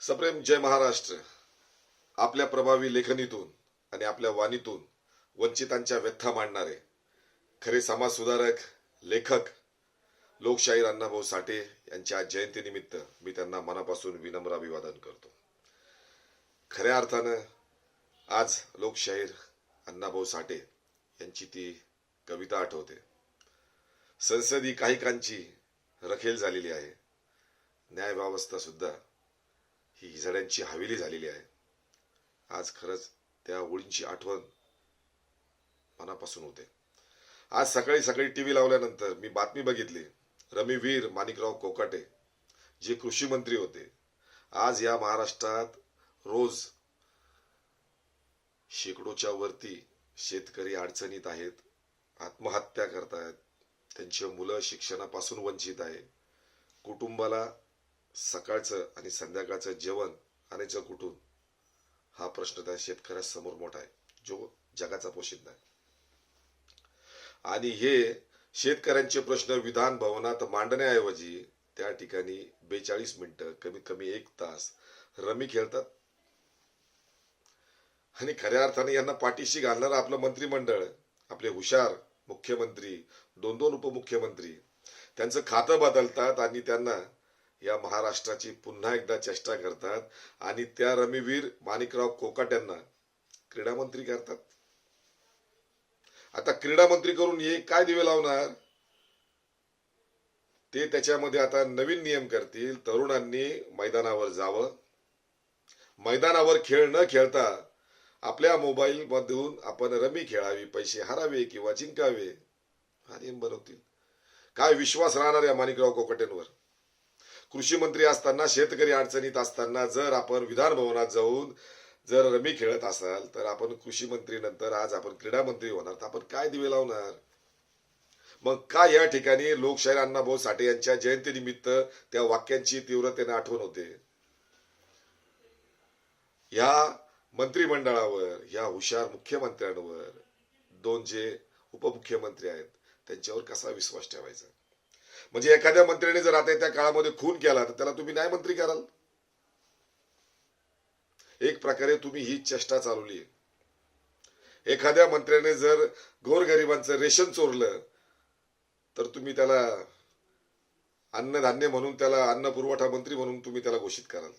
सप्रेम जय महाराष्ट्र. आपल्या प्रभावी लेखनीतून आणि आपल्या वाणीतून वंचितांच्या व्यथा मांडणारे खरे समाज सुधारक लेखक लोकशाहीर अण्णाभाऊ साठे यांच्या जयंतीनिमित्त मी त्यांना मनापासून विनम्र अभिवादन करतो. खऱ्या अर्थानं आज लोकशाहीर अण्णाभाऊ साठे यांची ती कविता आठवते. संसदी काहिकांची रखेल झालेली आहे. न्याय व्यवस्था सुद्धा ही हिजड्यांची हवेली झालेली आहे. आज खरंच त्या ओळींची आठवण मनापासून होते. आज सकाळी सकाळी टीव्ही लावल्यानंतर मी बातमी बघितली. रमीवीर माणिकराव कोकाटे जे कृषी मंत्री होते. आज या महाराष्ट्रात रोज शेकडोच्या वरती शेतकरी अडचणीत आहेत आत्महत्या करतायत त्यांची मुलं शिक्षणापासून वंचित आहे. कुटुंबाला सकाळचं आणि संध्याकाळचं जेवण आणायचं कुठून हा प्रश्न त्या शेतकऱ्यासमोर मोठा आहे. जो जगाचा पोषित आहे. आणि हे शेतकऱ्यांचे प्रश्न विधान भवनात मांडण्याऐवजी त्या ठिकाणी बेचाळीस मिनिटं कमीत कमी एक तास रमी खेळतात. आणि खऱ्या अर्थाने यांना पाठीशी घालणारं आपलं मंत्रिमंडळ आपले हुशार मुख्यमंत्री दोन दोन उपमुख्यमंत्री त्यांचं खातं बदलतात आणि त्यांना या महाराष्ट्राची पुन्हा एकदा चेष्टा करतात. आणि त्या रमीवीर माणिकराव कोकाट यांना क्रीडा मंत्री करतात. आता क्रीडा मंत्री करून हे काय दिवे लावणार? ते त्याच्यामध्ये आता नवीन नियम करतील. तरुणांनी मैदानावर जावं. मैदानावर खेळ न खेळता आपल्या मोबाईल मधून आपण रमी खेळावी पैसे हरावे किंवा जिंकावे. हा नियम बनवतील. काय विश्वास राहणार या माणिकराव कोकटेंवर कृषी मंत्री असताना शेतकरी अडचणीत असताना जर आपण विधान भवनात जाऊन जर रमी खेळत असाल तर आपण कृषी मंत्री नंतर आज आपण क्रीडा मंत्री होणार. तर आपण काय दिवे लावणार? मग का या ठिकाणी लोकशाहीर अण्णाभाऊ साठे यांच्या जयंतीनिमित्त त्या वाक्यांची तीव्रतेने आठवण होते? या मंत्रिमंडळावर या हुशार मुख्यमंत्र्यांवर दोन जे उपमुख्यमंत्री आहेत त्यांच्यावर कसा विश्वास ठेवायचा? म्हणजे एखाद्या मंत्र्याने जर आता त्या काळामध्ये खून केला तर त्याला तुम्ही न्यायमंत्री कराल? एक प्रकारे तुम्ही ही चेष्टा चालवली आहे एखाद्या मंत्र्याने जर गोरगरिबांचं रेशन चोरलं तर तुम्ही त्याला अन्नधान्य म्हणून त्याला अन्न पुरवठा मंत्री म्हणून तुम्ही त्याला घोषित कराल.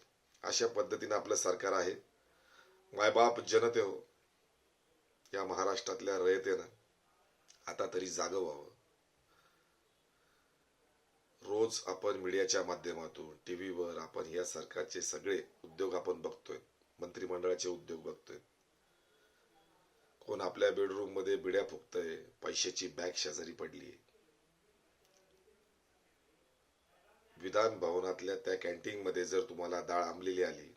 अशा पद्धतीने आपलं सरकार आहे. मायबाप जनते हो. या महाराष्ट्रातल्या रयतेनं आता तरी जागं व्हावं. रोज आपण मीडियाच्या माध्यमातून टीव्हीवर आपण या सरकारचे सगळे उद्योग आपण बघतोय मंत्रिमंडळाचे उद्योग बघतोय. कोण आपल्या बेडरूममध्ये बिड्या फुकतय पैशाची बॅग शेजारी पडली विधान भवनातल्या त्या कॅन्टीन मध्ये जर तुम्हाला डाळ आंबलेली आली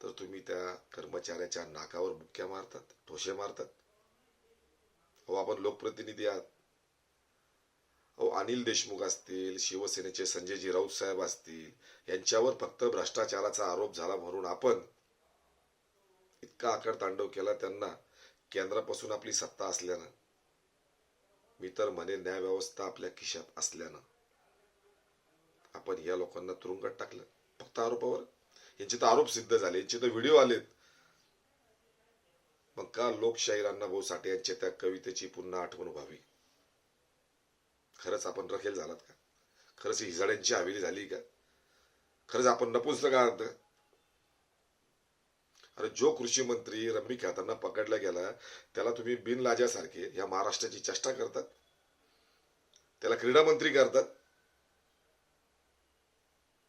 तर तुम्ही त्या कर्मचाऱ्याच्या नाकावर बुक्क्या मारतात ठोसे मारतात. हो आपण लोकप्रतिनिधी आहात. अनिल देशमुख असतील शिवसेनेचे संजयजी राऊत साहेब असतील यांच्यावर फक्त भ्रष्टाचाराचा आरोप झाला म्हणून आपण इतका आकार तांडव केला त्यांना. केंद्रापासून आपली सत्ता असल्यानं. मी तर म्हणे न्याय व्यवस्था आपल्या खिशात असल्यानं. आपण या लोकांना तुरुंगात टाकलं. फक्त आरोपावर. यांचे तर आरोप सिद्ध झाले. यांचे तर व्हिडिओ आलेत. मग का लोकशाहीर अण्णाभाऊ साठे यांच्या त्या कवितेची पुन्हा आठवण व्हावी? खरंच आपण रखेल झालात का? खरंच हिजाड्यांची हवेली झाली का? खरंच आपण नपुसल का अर्थ अरे जो कृषी मंत्री रम्मी खेळताना पकडला गेला त्याला तुम्ही बिनलाजासारखे या महाराष्ट्राची चेष्टा करतात? त्याला क्रीडा मंत्री करतात?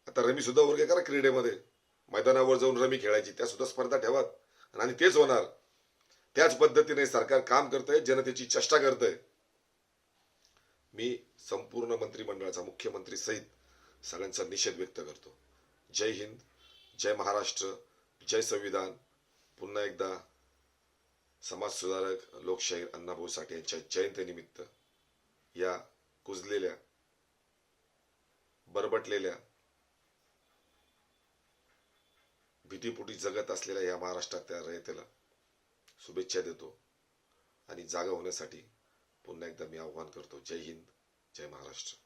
आता रमी सुद्धा वर्ग करा क्रीडेमध्ये. मैदानावर जाऊन रमी खेळायची त्या सुद्धा स्पर्धा ठेवात. आणि तेच होणार. त्याच पद्धतीने सरकार काम करतंय जनतेची चेष्टा करतंय. मी संपूर्ण मंत्रिमंडळाचा मुख्यमंत्री सहित सगळ्यांचा निषेध व्यक्त करतो. जय हिंद जय महाराष्ट्र जय संविधान. पुन्हा एकदा समाज सुधारक लोकशाहीर अण्णाभाऊ साठे यांच्या जयंतीनिमित्त या कुजलेल्या बरबटलेल्या भीतीपुटी जगत असलेल्या या महाराष्ट्रातल्या रयतेला शुभेच्छा देतो आणि जागा होण्यासाठी पुन्हा एकदा मी आव्हान करतो. जय हिंद जय महाराष्ट्र.